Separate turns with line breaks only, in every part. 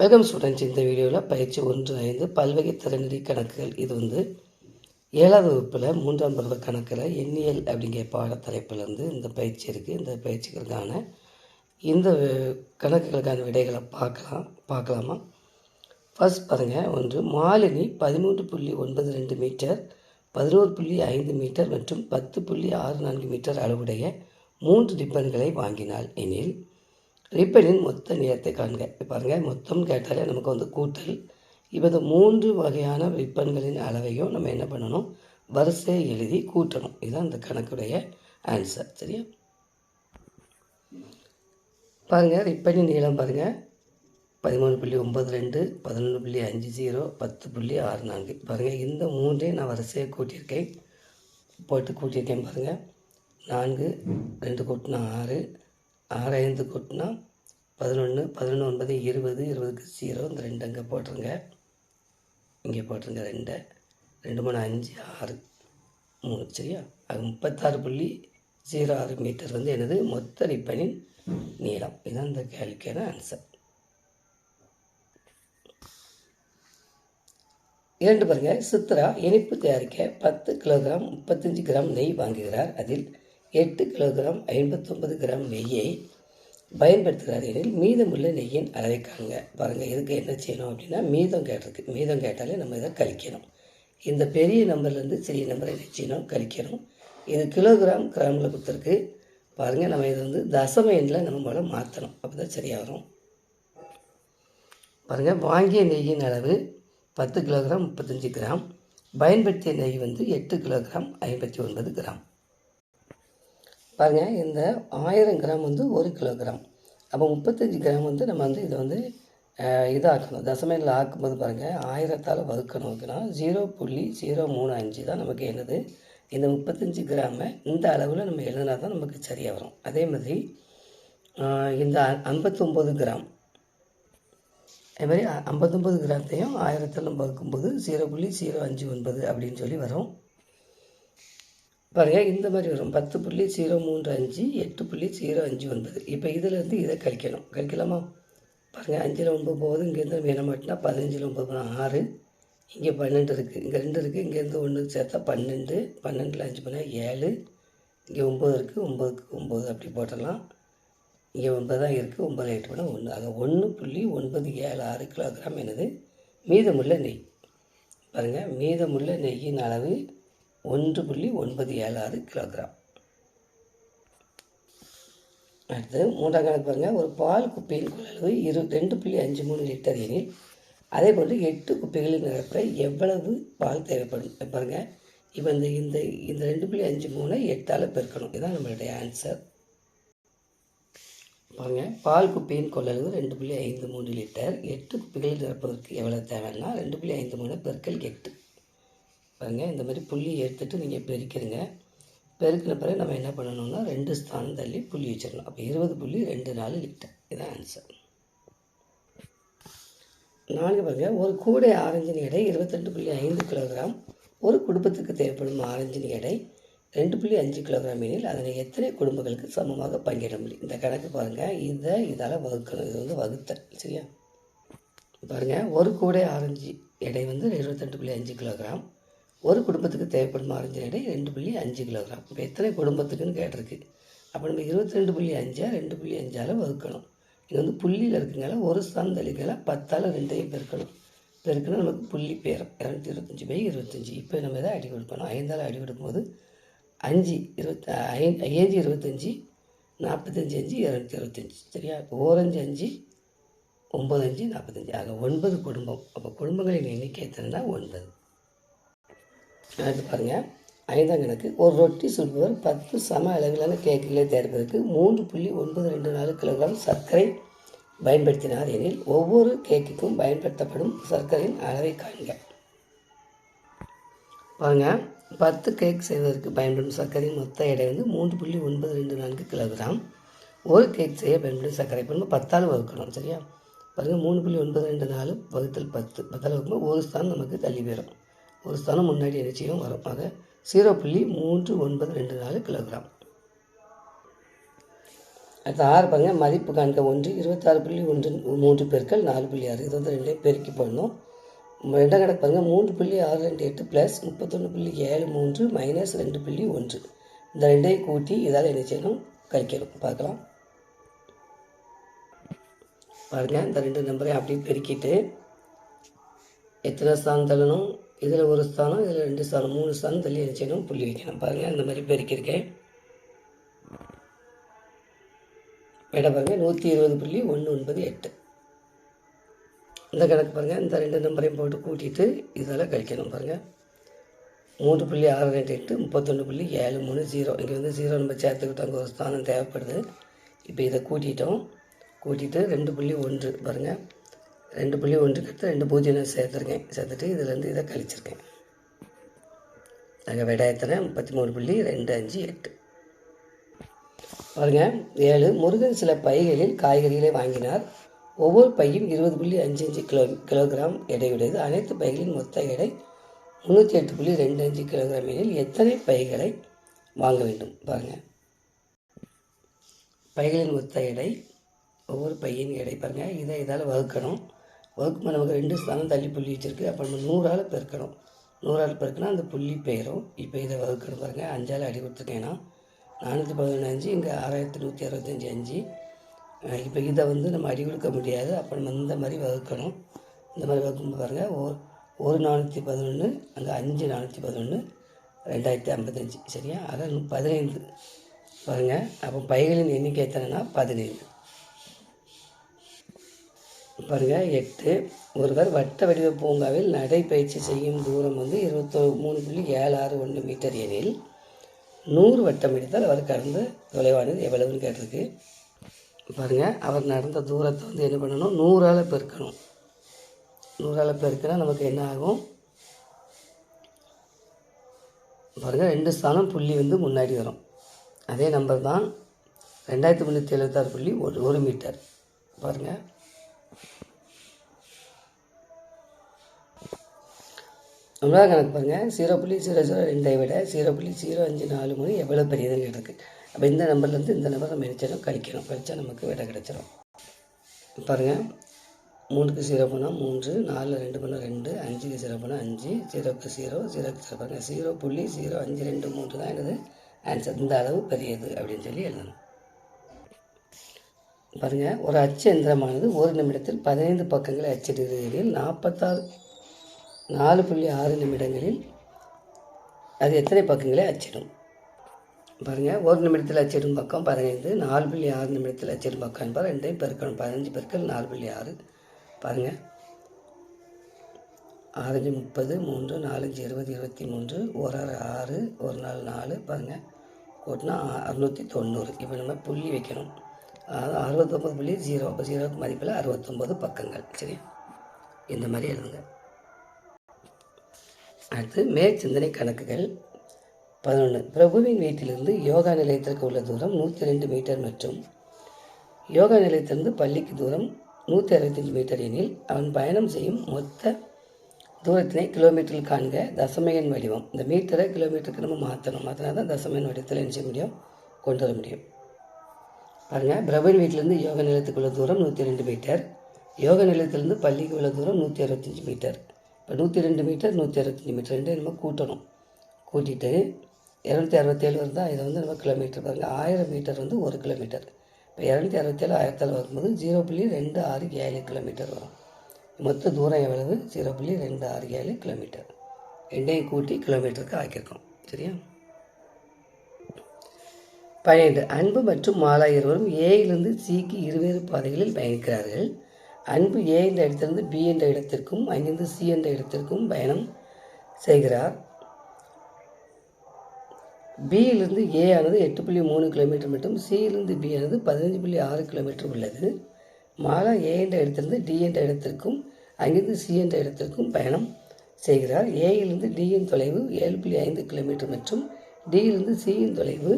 Welcome students இந்த வீடியோவில் பயிற்சி ஒன்று ஐந்து பல்வகை திறநெறி கணக்குகள். இது வந்து ஏழாவது வகுப்பில் மூன்றாம் பருவ கணக்கில் எண்ணியல் அப்படிங்கிற பாடத்தலைப்பிலேருந்து இந்த பயிற்சி இருக்குது இந்த பயிற்சிகளுக்கான இந்த கணக்குகளுக்கான விடைகளை பார்க்கலாம் பார்க்கலாமா? ஃபர்ஸ்ட் பாருங்கள் ஒன்று மாலினி பதிமூன்று புள்ளி ஒன்பது ரெண்டு மீட்டர் பதினோரு புள்ளி ஐந்து மீட்டர் மற்றும் பத்து புள்ளி ஆறு நான்கு மீட்டர் அளவுடைய மூன்று டிப்பன்களை வாங்கினாள். எனில் ரிப்பனின் மொத்த நீளத்தை காண்க. பாருங்கள் பாருங்க. மொத்தம் கேட்டாலே நமக்கு வந்து கூட்டல். இப்போ இந்த மூன்று வகையான ரிப்பன்களின் அளவையும் நம்ம என்ன பண்ணணும்? வரிசையை எழுதி கூட்டணும். இதுதான் இந்த கணக்குடைய ஆன்சர் சரியா? பாருங்கள் ரிப்பனின் நீளம் பாருங்கள் பதிமூணு புள்ளி ஒம்பது ரெண்டு பதினொன்று புள்ளி அஞ்சு ஜீரோ பத்து புள்ளி ஆறு நான்கு. பாருங்கள் இந்த மூன்றையும் நான் வரிசையை கூட்டியிருக்கேன். போட்டு கூட்டியிருக்கேன் பாருங்கள் நான்கு ரெண்டு கூட்டினா ஆறு ஆறாயிரத்து ஐந்து கூட்டினா பதினொன்று பதினொன்று ஒன்பது இருபது இருபதுக்கு ஜீரோ இந்த ரெண்டு அங்கே போட்டுருங்க. இங்கே போட்டுருங்க ரெண்டை. ரெண்டு மூணு அஞ்சு ஆறு மூணு சரியா? அது முப்பத்தாறு புள்ளி ஜீரோ ஆறு மீட்டர் வந்து எனது மொத்த ரிப்பனின் நீளம். இதுதான் இந்த கேள்விக்கான ஆன்சர் இரண்டு பாருங்க. சித்ரா இனிப்பு தயாரிக்க பத்து கிலோகிராம் முப்பத்தஞ்சு கிராம் நெய் வாங்குகிறார். அதில் எட்டு கிலோகிராம் ஐம்பத்தொம்பது கிராம் நெய்யை பயன்படுத்துகிறார் எனில் மீதமுள்ள நெய்யின் அளவை காணுங்க. பாருங்கள் இதுக்கு என்ன செய்யணும் அப்படின்னா மீதம் கேட்டிருக்கு மீதம் கேட்டாலே நம்ம இதை கழிக்கணும். இந்த பெரிய நம்பர்லேருந்து சிறிய நம்பரை என்ன செய்யணும்? கழிக்கணும். இது கிலோகிராம் கிராமில் கொடுத்துருக்கு. பாருங்கள் நம்ம இதை வந்து தசம எண்ணில் நம்ம முதல்ல மாற்றணும் அப்போ தான் சரியாக வரும். பாருங்கள் வாங்கிய நெய்யின் அளவு பத்து கிலோகிராம் முப்பத்தஞ்சு கிராம். பயன்படுத்திய நெய் வந்து எட்டு கிலோகிராம் ஐம்பத்தி ஒன்பது கிராம். பாருங்கள் இந்த ஆயிரம் கிராம் வந்து ஒரு கிலோ கிராம் அப்போ முப்பத்தஞ்சு கிராம் வந்து நம்ம வந்து இதை வந்து அஹ், இதாக்கணும். தசமையில் ஆக்கும்போது பாருங்கள் ஆயிரத்தால் வகுக்கணும் ஓகேனா ஜீரோ புள்ளி ஜீரோ மூணு அஞ்சு தான் நமக்கு என்னது? இந்த முப்பத்தஞ்சு கிராமை இந்த அளவில் நம்ம எழுதினா தான் நமக்கு சரியாக வரும். அதே மாதிரி இந்த ஐம்பத்தொம்போது கிராம். அதே மாதிரி அ- ஐம்பத்தொம்பது கிராமத்தையும் ஆயிரத்தில் நம்ம வகுக்கும்போது ஜீரோ புள்ளி ஜீரோ அஞ்சு ஒன்பது அப்படின்னு சொல்லி வரும். பாருங்கள் இந்த மாதிரி வரும். பத்து புள்ளி ஜீரோ மூன்று அஞ்சு எட்டு புள்ளி ஜீரோ அஞ்சு ஒன்பது. இப்போ இதிலேருந்து இதை கழிக்கணும். கழிக்கலாமா? பாருங்கள் அஞ்சில் ஒம்பது போகுது இங்கேருந்து நம்ம என்ன மாட்டினா பதினஞ்சில் ஒம்பது போனால் ஆறு இங்கே பன்னெண்டு இருக்குது இங்கே ரெண்டு இருக்குது இங்கேருந்து ஒன்று சேர்த்தா பன்னெண்டு. பன்னெண்டில் அஞ்சு போனால் ஏழு. இங்கே ஒம்பது இருக்குது ஒம்பதுக்கு ஒம்பது அப்படி போட்டுடலாம். இங்கே ஒன்பது தான் இருக்குது ஒம்பது எட்டு பண்ணால் ஒன்று ஆக ஒன்று புள்ளி ஒன்பது ஏழு ஆறு கிலோகிராம் எனது மீதமுள்ள நெய். பாருங்கள் மீதமுள்ள நெய்யின் அளவு ஒன்று புள்ளி ஒன்பது ஏழு ஆறு கிலோகிராம். அடுத்து மூன்றாம் கணக்கு பாருங்கள் ஒரு பால் குப்பையின் கொள்ளளவு இரு ரெண்டு புள்ளி அஞ்சு மூணு லிட்டர் எனில் அதே போன்று எட்டு குப்பைகளில் நிரப்ப எவ்வளவு பால் தேவைப்படும் பாருங்கள் இப்போ இந்த இந்த இந்த ரெண்டு புள்ளி அஞ்சு மூணை எட்டால் பெருக்கணும். இதுதான் நம்மளுடைய ஆன்சர் பாருங்கள் பால் குப்பையின் கொள்ளளவு ரெண்டு புள்ளி ஐந்து மூணு லிட்டர். எட்டு குப்பைகளில் நிரப்புவதற்கு எவ்வளோ தேவைன்னா ரெண்டு புள்ளி ஐந்து மூணு பெருக்கல் எட்டு. பாருங்க. இந்த மாதிரி புள்ளி எடுத்துகிட்டு நீங்கள் பெருக்கிறீங்க பெருக்கின பிறகு நம்ம என்ன பண்ணணும்னா ரெண்டு ஸ்தானம் தள்ளி புள்ளி வச்சிடணும் அப்போ இருபது புள்ளி ரெண்டு நாலு லிட்டர். இதுதான் ஆன்சர் நான்கு பாருங்கள் ஒரு கூடை ஆரஞ்சின் எடை இருபத்தெண்டு புள்ளி ஐந்து கிலோகிராம். ஒரு குடும்பத்துக்கு தேவைப்படும் ஆரஞ்சின் எடை ரெண்டு புள்ளி அஞ்சு கிலோகிராம் எனில் அதனை எத்தனை குடும்பங்களுக்கு சமமாக பங்கிட முடியும்? இந்த கணக்கு பாருங்கள் இதை இதால் வகுக்கணும். இது வந்து வகுத்தல். சரியா? பாருங்க. ஒரு கூடை ஆரஞ்சு எடை வந்து இருபத்தெட்டு புள்ளி அஞ்சு கிலோகிராம். ஒரு குடும்பத்துக்கு தேவைப்படும் ஆரஞ்சு எடை ரெண்டு புள்ளி அஞ்சு கிலோகிராம். இப்போ எத்தனை குடும்பத்துக்குன்னு கேட்டிருக்கு. அப்போ நம்ம இருபத்தி ரெண்டு புள்ளி அஞ்சா ரெண்டு புள்ளி அஞ்சால் வகுக்கணும். இது வந்து புள்ளியில் இருக்குங்கால ஒரு ஸ்தானம் பத்தால் ரெண்டையும் பெருக்கணும். பெருக்கணும் நமக்கு புள்ளி பேரும். இரநூத்தி இருபத்தஞ்சி பை இருபத்தஞ்சி. இப்போ நம்ம இதை அடி கொடுக்கணும்? ஐந்தால் அடி கொடுக்கும்போது அஞ்சு இருபத்தி ஐ ஐந்து இருபத்தஞ்சி நாற்பத்தஞ்சு அஞ்சு இரநூத்தி இருபத்தஞ்சி. சரியா? இப்போ ஓரஞ்சு அஞ்சு ஒம்பது அஞ்சு நாற்பத்தஞ்சு ஆக ஒன்பது குடும்பம். அப்போ குடும்பங்களின் எண்ணிக்கை எத்தனைனா ஒன்பது. அடுத்து பாருங்கள் ஐந்தாம் கணக்கு ஒரு ரொட்டி சுடுபவர் பத்து சம அளவிலான கேக்குகளை தயாரிப்பதற்கு மூன்று புள்ளி ஒன்பது ரெண்டு நாலு கிலோகிராம் சர்க்கரை பயன்படுத்தினார் எனில் ஒவ்வொரு கேக்குக்கும் பயன்படுத்தப்படும் சர்க்கரையின் அளவை காண்க. பாருங்க. பத்து கேக் செய்வதற்கு பயன்படும் சர்க்கரையின் மொத்த எடை வந்து மூன்று புள்ளி ஒன்பது ரெண்டு நான்கு கிலோகிராம். ஒரு கேக் செய்ய பயன்படும் சர்க்கரை பண்ணும் பத்தால் வகுக்கணும் சரியா? பாருங்கள் மூணு புள்ளி ஒன்பது ரெண்டு நாலு வகுத்தல் பத்து. பத்தால் வகுக்கும்போது ஒரு ஸ்தானம் நமக்கு தள்ளி போயிடும் ஒரு ஸ்தானம் முன்னாடி நிச்சயம் வரும் ஆக ஜீரோ புள்ளி மூன்று ஒன்பது ரெண்டு நாலு கிலோகிராம். அடுத்து ஆறு பாருங்கள் மதிப்பு காண்க ஒன்று இருபத்தாறு புள்ளி ஒன்று மூன்று பெருக்கள் நாலு புள்ளி ஆறு. இது வந்து ரெண்டையும் பெருக்கி போடணும். ரெண்டாம் கணக்கு பாருங்கள் மூன்று புள்ளி ஆறு ரெண்டு எட்டு ப்ளஸ் முப்பத்தொன்று புள்ளி ஏழு மூன்று மைனஸ் ரெண்டு புள்ளி ஒன்று. இந்த ரெண்டையும் கூட்டி இதால் என்ன செய்யணும்? கழிக்கணும். பார்க்கலாம். பாருங்கள் இந்த ரெண்டு நம்பரையும் அப்படியே பெருக்கிட்டு எத்தனை ஸ்தானம் தள்ளணும்? இதில் ஒரு ஸ்தானம் இதில் ரெண்டு ஸ்தானம். மூணு ஸ்தானம் தள்ளி என்ன புள்ளி வைக்கணும். பாருங்கள் இந்த மாதிரி பெருக்கியிருக்கேன் விட பாருங்கள் நூற்றி இருபது புள்ளி ஒன்று ஒன்பது எட்டு. இந்த கணக்கு பாருங்கள் இந்த ரெண்டு நம்பரையும் போட்டு கூட்டிட்டு இதால் கழிக்கணும் பாருங்கள் மூன்று புள்ளி ஆறு ரெண்டு எட்டு முப்பத்தொன்று புள்ளி ஏழு மூணு ஜீரோ. இங்கே வந்து ஜீரோ நம்ம சேர்த்துக்கிட்டோம் அங்கே ஒரு ஸ்தானம் தேவைப்படுது. இப்போ இதை கூட்டிட்டோம். கூட்டிட்டு ரெண்டு புள்ளி ஒன்று பாருங்கள் ரெண்டு புள்ளி ஒன்றுக்கு அடுத்து ரெண்டு பூஜ்ஜியம் நான் சேர்த்துருக்கேன். சேர்த்துட்டு இதுலேருந்து இதை கழிச்சிருக்கேன். நாங்கள் விட எத்தனை? முப்பத்தி மூணு புள்ளி ரெண்டு அஞ்சு எட்டு. பாருங்க ஏழு. முருகன் சில பைகளில் காய்கறிகளை வாங்கினார். ஒவ்வொரு பையும் இருபது புள்ளி அஞ்சு அஞ்சு கிலோ கிலோகிராம் எடையுடையது அனைத்து பைகளின் மொத்த எடை முந்நூற்றி எட்டு புள்ளி ரெண்டு அஞ்சு கிலோகிராம் எனில் எத்தனை பைகளை வாங்க வேண்டும்? பாருங்கள் பைகளின் மொத்த எடை ஒவ்வொரு பையின் எடை பாருங்கள் இதை இதால் வகுக்கணும். வகுப்பு நமக்கு ரெண்டு ஸ்தானம் தள்ளி புள்ளி வச்சுருக்கு. அப்போ நம்ம நூறால் பெருக்கணும். நூறால் பெருக்கினா அந்த புள்ளி பெயரும். இப்போ இதை வகுக்கணும் பாருங்கள் அஞ்சால் அடி கொடுத்துருக்கேன்னா நானூற்றி பதினொன்று அஞ்சு இங்கே ஆறாயிரத்தி நூற்றி அறுபத்தஞ்சி அஞ்சு. இப்போ இதை வந்து நம்ம அடி கொடுக்க முடியாது. அப்போ நம்ம இந்த மாதிரி வகுக்கணும். இந்த மாதிரி வகுக்கும் பாருங்கள் ஒரு ஒரு நானூற்றி பதினொன்று அங்கே அஞ்சு நானூற்றி பதினொன்று ரெண்டாயிரத்தி ஐம்பத்தஞ்சு. சரியா? அதான் பதினைந்து. பாருங்கள் அப்போ பைகளின் எண்ணிக்கை எத்தனைனா? பதினைந்து. பாருங்கள் எட்டு. ஒருவர் வட்ட வடிவ பூங்காவில் நடைப்பயிற்சி செய்யும் தூரம் வந்து இருபத்தோ மூணு புள்ளி ஏழு ஆறு ஒன்று மீட்டர் எனில் நூறு வட்டம் அடித்தால் அவர் கடந்த தொலைவானது எவ்வளவுன்னு கேட்டிருக்கு. பாருங்கள் அவர் நடந்த தூரத்தை வந்து என்ன பண்ணணும்? நூறால் பெருக்கணும். நூறால் பெருக்கினா நமக்கு என்ன ஆகும்? பாருங்கள் ரெண்டு ஸ்தானம் புள்ளி வந்து முன்னாடி வரும். அதே நம்பர் தான் ரெண்டாயிரத்தி முந்நூற்றி எழுபத்தாறு புள்ளி ஒரு ஒரு மீட்டர். பாருங்கள் நம்மளாக கணக்கு பாருங்கள் ஜீரோ புள்ளி ஜீரோ ஜீரோ ரெண்டை விட ஜீரோ புள்ளி ஜீரோ அஞ்சு நாலு மூணு எவ்வளோ பெரியதுன்னு கிடக்கு அப்போ இந்த நம்பர்லேருந்து இந்த நம்பர் நம்ம நினச்சிடும் கழிக்கணும். கழிச்சா நமக்கு விட கிடச்சிரும். பாருங்கள் மூணுக்கு ஜீரோ போனால் மூன்று நாலு ரெண்டு போனால் ரெண்டு அஞ்சுக்கு ஜீரோ போனால் அஞ்சு ஜீரோக்கு ஜீரோ ஜீரோக்கு ஜீரோ பாருங்கள் ஜீரோ புள்ளி ஜீரோ அஞ்சு ரெண்டு மூன்று தான் எனது ஆன்சர் இந்த அளவு பெரியது அப்படின்னு சொல்லி எழுதணும். பாருங்கள் ஒரு அச்சு எந்திரமானது ஒரு நிமிடத்தில் பதினைந்து பக்கங்களை அச்சிடுகிறதில் நாற்பத்தாறு நாலு புள்ளி ஆறு நிமிடங்களில் அது எத்தனை பக்கங்களை அச்சிடும்? பாருங்கள் ஒரு நிமிடத்தில் அச்சிடும் பக்கம் பதினைந்து நாலு புள்ளி ஆறு நிமிடத்தில் அச்சிடும் பக்கம் என்பது ரெண்டையும் பெருக்கணும் பதினஞ்சு பெருக்கல் நாலு புள்ளி ஆறு. பாருங்கள் ஆறஞ்சு முப்பது மூன்று நாலஞ்சு இருபது இருபத்தி மூன்று ஒரு ஆறு ஆறு ஒரு நாள் நாலு. பாருங்கள் கூட்டினா அறுநூற்றி தொண்ணூறு. இப்போ நம்ம புள்ளி வைக்கணும். அதாவது அறுபத்தொம்பது புள்ளி ஜீரோ அப்போ ஜீரோக்கு மதிப்பில் அறுபத்தொம்பது பக்கங்கள். சரி? இந்த மாதிரி எழுதுங்க. அடுத்து மேற்சிந்தனை கணக்குகள். பதினொன்று பிரபுவின் வீட்டிலிருந்து யோகா நிலையத்திற்கு உள்ள தூரம் நூற்றி ரெண்டு மீட்டர் மற்றும் யோகா நிலையத்திலிருந்து பள்ளிக்கு தூரம் நூற்றி அறுபத்தஞ்சு மீட்டர் எனில் அவன் பயணம் செய்யும் மொத்த தூரத்தினை கிலோமீட்டரில் காண்க தசமையன் வடிவம். இந்த மீட்டரை கிலோமீட்டருக்கு நம்ம மாற்றணும். மாற்றினா தான் தசமையன் வடிவத்தில் என்ன செய்ய முடியும்? கொண்டு வர முடியும். பாருங்கள் பிரபுவின் வீட்டிலேருந்து யோகா நிலையத்துக்கு உள்ள தூரம் நூற்றி ரெண்டு மீட்டர். யோகா நிலையத்திலேருந்து பள்ளிக்கு உள்ள தூரம் நூற்றி அறுபத்தஞ்சு மீட்டர். இப்போ நூற்றி ரெண்டு மீட்டர் நூற்றி அறுபத்தஞ்சு மீட்டர். ரெண்டு நம்ம கூட்டணும். கூட்டிட்டு இரநூத்தி அறுபத்தேழு வருதா இதை வந்து நம்ம கிலோமீட்டர் பாருங்கள் ஆயிரம் மீட்டர் வந்து ஒரு கிலோமீட்டர் இப்போ இரநூத்தி அறுபத்தேழு ஆயிரத்தால் வரும்போது ஜீரோ புள்ளி ரெண்டு ஆறு ஏழு கிலோமீட்டர் வரும். மொத்த தூரம் எவ்வளவு? ஜீரோ புள்ளி ரெண்டு ஆறு ஏழு கிலோமீட்டர் ரெண்டையும் கூட்டி கிலோமீட்டருக்கு ஆக்கியிருக்கோம். சரியா? பன்னிரெண்டு. அன்பு மற்றும் மாலா இருவரும் ஏயிலிருந்து சிக்கு இருவேறு பாதைகளில் பயணிக்கிறார்கள். அன்பு ஏ என்ற இடத்திலிருந்து பி என்ற இடத்திற்கும் அங்கிருந்து சி என்ற இடத்திற்கும் பயணம் செய்கிறார். பியிலிருந்து ஏ ஆனது எட்டு புள்ளி மூணு கிலோமீட்டர் மற்றும் சியிலிருந்து பி ஆனது பதினஞ்சு புள்ளி ஆறு கிலோமீட்டர் உள்ளது. மாலா ஏ என்ற இடத்திலிருந்து டி என்ற இடத்திற்கும் அங்கிருந்து சி என்ற இடத்திற்கும் பயணம் செய்கிறார். ஏயிலிருந்து டியின் தொலைவு ஏழு புள்ளி ஐந்து கிலோமீட்டர் மற்றும் டியிலிருந்து சியின் தொலைவு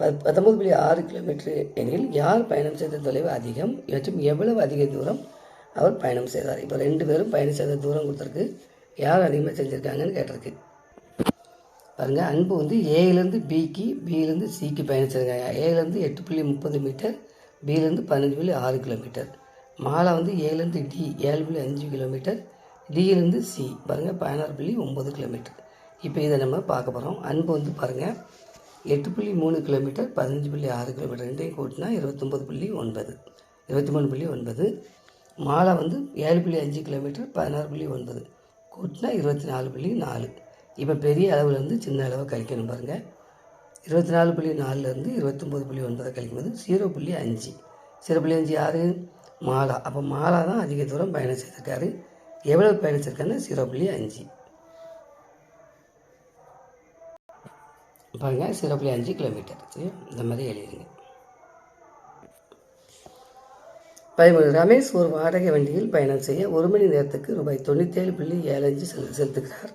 பத்தொம்பது புள்ளி ஆறு கிலோமீட்டர் எனில் யார் பயணம் செய்த தொலைவு அதிகம் மற்றும் எவ்வளவு அதிக தூரம் அவர் பயணம் செய்தார்? இப்போ ரெண்டு பேரும் பயணம் செய்த தூரம் கொடுத்துருக்கு. யார் அதிகமாக செஞ்சுருக்காங்கன்னு கேட்டிருக்கு. பாருங்கள் அன்பு வந்து ஏலேருந்து பிக்கு பியிலேருந்து சிக்கு பயணம் செய்கிறாங்க ஏலேருந்து எட்டு புள்ளி முப்பது மீட்டர் பியிலேருந்து பதினஞ்சு புள்ளி ஆறு கிலோமீட்டர். மாலா வந்து ஏலேருந்து டி ஏழு புள்ளி அஞ்சு கிலோமீட்டர் டியிலேருந்து சி. பாருங்கள் பதினாறு புள்ளி ஒம்பது கிலோமீட்டர். இப்போ இதை நம்ம பார்க்க போகிறோம் அன்பு வந்து பாருங்கள் எட்டு புள்ளி மூணு கிலோமீட்டர் பதினஞ்சு புள்ளி ஆறு கிலோமீட்டர் ரெண்டையும் கூட்டினா இருபத்தொம்பது புள்ளி ஒன்பது. இருபத்தி மூணு புள்ளி ஒன்பது. மாலா வந்து ஏழு புள்ளி அஞ்சு கிலோமீட்டர் பதினாறு புள்ளி ஒன்பது. கூட்டினா இருபத்தி நாலு புள்ளி நாலு. இப்போ பெரிய அளவுலேருந்து சின்ன அளவை கழிக்கணும் பாருங்கள் இருபத்தி நாலு புள்ளி நாலுலேருந்து இருபத்தொம்போது புள்ளி ஒன்பதை கழிக்கும்போது ஜீரோ புள்ளி அஞ்சு. ஜீரோ புள்ளி அஞ்சு யார்? மாலா. அப்போ மாலா தான் அதிக தூரம் பயணம் செய்திருக்காரு. எவ்வளோ பயணிச்சிருக்காருன்னா ஜீரோ புள்ளி அஞ்சு. பாருங்கள் ஜீரோ புள்ளி அஞ்சு கிலோமீட்டர் இந்த மாதிரி எழுதிடுங்க பதிமூணு ரமேஷ் ஒரு வாடகை வண்டியில் பயணம் செய்ய ஒரு மணி நேரத்துக்கு ரூபாய் தொண்ணூற்றேழு புள்ளி ஏழு அஞ்சு செல் செலுத்துகிறார்.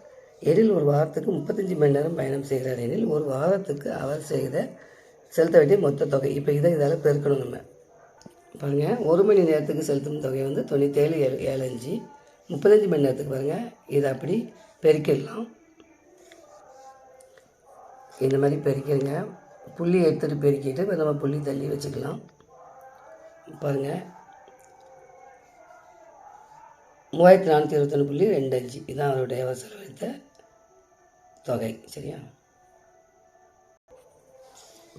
எனில் ஒரு வாரத்துக்கு முப்பத்தஞ்சு மணி நேரம் பயணம் செய்கிறார் எனில் ஒரு வாரத்துக்கு அவர் செய்த செலுத்த வேண்டிய மொத்த தொகை. இப்போ இதை இதால் பெருக்கணும் நம்ம. பாருங்கள் ஒரு மணி நேரத்துக்கு செலுத்தும் தொகை வந்து தொண்ணூற்றேழு ஏழு ஏழு அஞ்சு. முப்பத்தஞ்சு மணி நேரத்துக்கு பாருங்கள் இதை அப்படி பெருக்கிடலாம். இந்த மாதிரி பெருக்கிடுங்க. புள்ளி எடுத்துகிட்டு பெருக்கிட்டு இப்போ நம்ம புள்ளி தள்ளி வச்சுக்கலாம். பாருங்கள் மூவாயிரத்தி நானூற்றி இருபத்தொன்று புள்ளி ரெண்டு அஞ்சு. இதுதான் அவருடைய அவசர செலவழித்த தொகை. சரியா?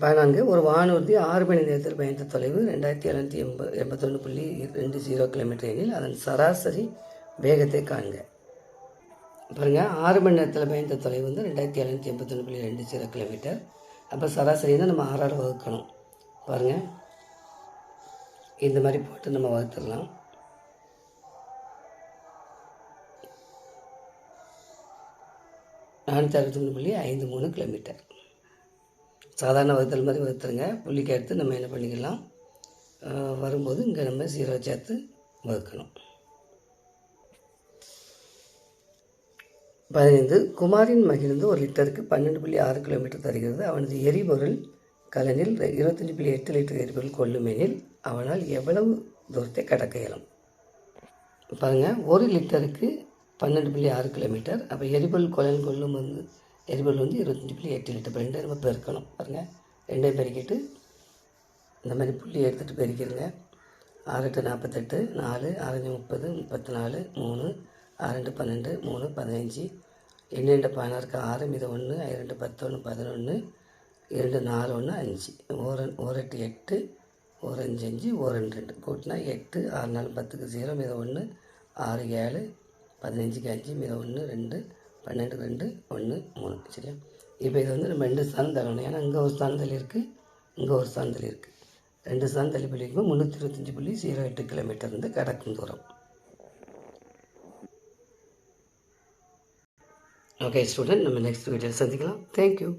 பதினான்கு. ஒரு வானூர்தி ஆறு மணி நேரத்தில் பயணித்த தொலைவு ரெண்டாயிரத்தி எழுநூற்றி எண்ப எண்பத்தொன்று புள்ளி ரெண்டு ஜீரோ கிலோமீட்டர் எனில் அதன் சராசரி வேகத்தை காண்க. பாருங்கள் ஆறு மணி நேரத்தில் பயந்த தொலைவு வந்து ரெண்டாயிரத்தி எழுநூற்றி எண்பத்தொன்று புள்ளி ரெண்டு ஜீரோ கிலோமீட்டர் அப்போ சராசரி தான் நம்ம ஆறாறு வகுக்கணும். பாருங்கள் இந்த மாதிரி போட்டு நம்ம வகுத்துடலாம். நானூற்றி அறுபத்தி மூணு புள்ளி ஐந்து மூணு கிலோமீட்டர் சாதாரண வகுத்தல் மாதிரி வகுத்துருங்க புள்ளிக்கு எடுத்து நம்ம என்ன பண்ணிக்கலாம்? வரும்போது இங்கே நம்ம ஜீரோ சேர்த்து வகுக்கணும். பதினைந்து. குமாரின் மகிழ்ந்து ஒரு லிட்டருக்கு பன்னெண்டு புள்ளி ஆறு கிலோமீட்டர் தருகிறது. அவனது எரிபொருள் கலனில் இருபத்தஞ்சி புள்ளி எட்டு லிட்டர் எரிபொருள் கொள்ளுமெனில் அவனால் எவ்வளவு தூரத்தை கடக்க இயலும்? பாருங்கள் ஒரு லிட்டருக்கு பன்னெண்டு புள்ளி ஆறு கிலோமீட்டர். அப்போ எரிபொருள் கொலன் கொள்ளும் வந்து எரிபொருள் வந்து இருபத்தஞ்சி புள்ளி எட்டு லிட்டர். இப்போ ரெண்டு நம்ம பெருக்கணும். பாருங்கள் ரெண்டையும் பெருக்கிட்டு இந்த மாதிரி புள்ளி எடுத்துகிட்டு பெருக்கிடுங்க ஆறு எட்டு நாற்பத்தெட்டு நாலு ஆறஞ்சு முப்பது முப்பத்தி நாலு மூணு ரெண்டு பன்னெண்டு மூணு பதினஞ்சு எண்ணு பதினாறுக்கு ஆறு மீது ஒன்று இரண்டு பத்தொன்று பதினொன்று இரண்டு நாலு ஒன்று அஞ்சு. ஒரு ஒரு எட்டு எட்டு ஒரு அஞ்சு அஞ்சு ஒரு ரெண்டு ரெண்டு. கூட்டினா எட்டு ஆறு நாலு பத்துக்கு ஜீரோ மீது ஒன்று ஆறு ஏழு பதினஞ்சுக்கு அஞ்சு மீது ஒன்று ரெண்டு பன்னெண்டு ரெண்டு ஒன்று மூணு. சரியா? இப்போ இது வந்து நம்ம ரெண்டு ஸ்தானம் தரணும். ஏன்னா இங்கே ஒரு ஸ்தானத்தில் இருக்குது இங்கே ஒரு ஸ்தானத்தில் இருக்குது ரெண்டு ஸ்தானம் தள்ளி பிள்ளைக்கும் முந்நூற்றி இருபத்தஞ்சி புள்ளி ஜீரோ எட்டு கிலோமீட்டர் வந்து கிடக்கும் தூரம். ஓகே ஸ்டூடெண்ட் நம்ம நெக்ஸ்ட் வீடியோவில் சந்திக்கலாம் தேங்க்யூ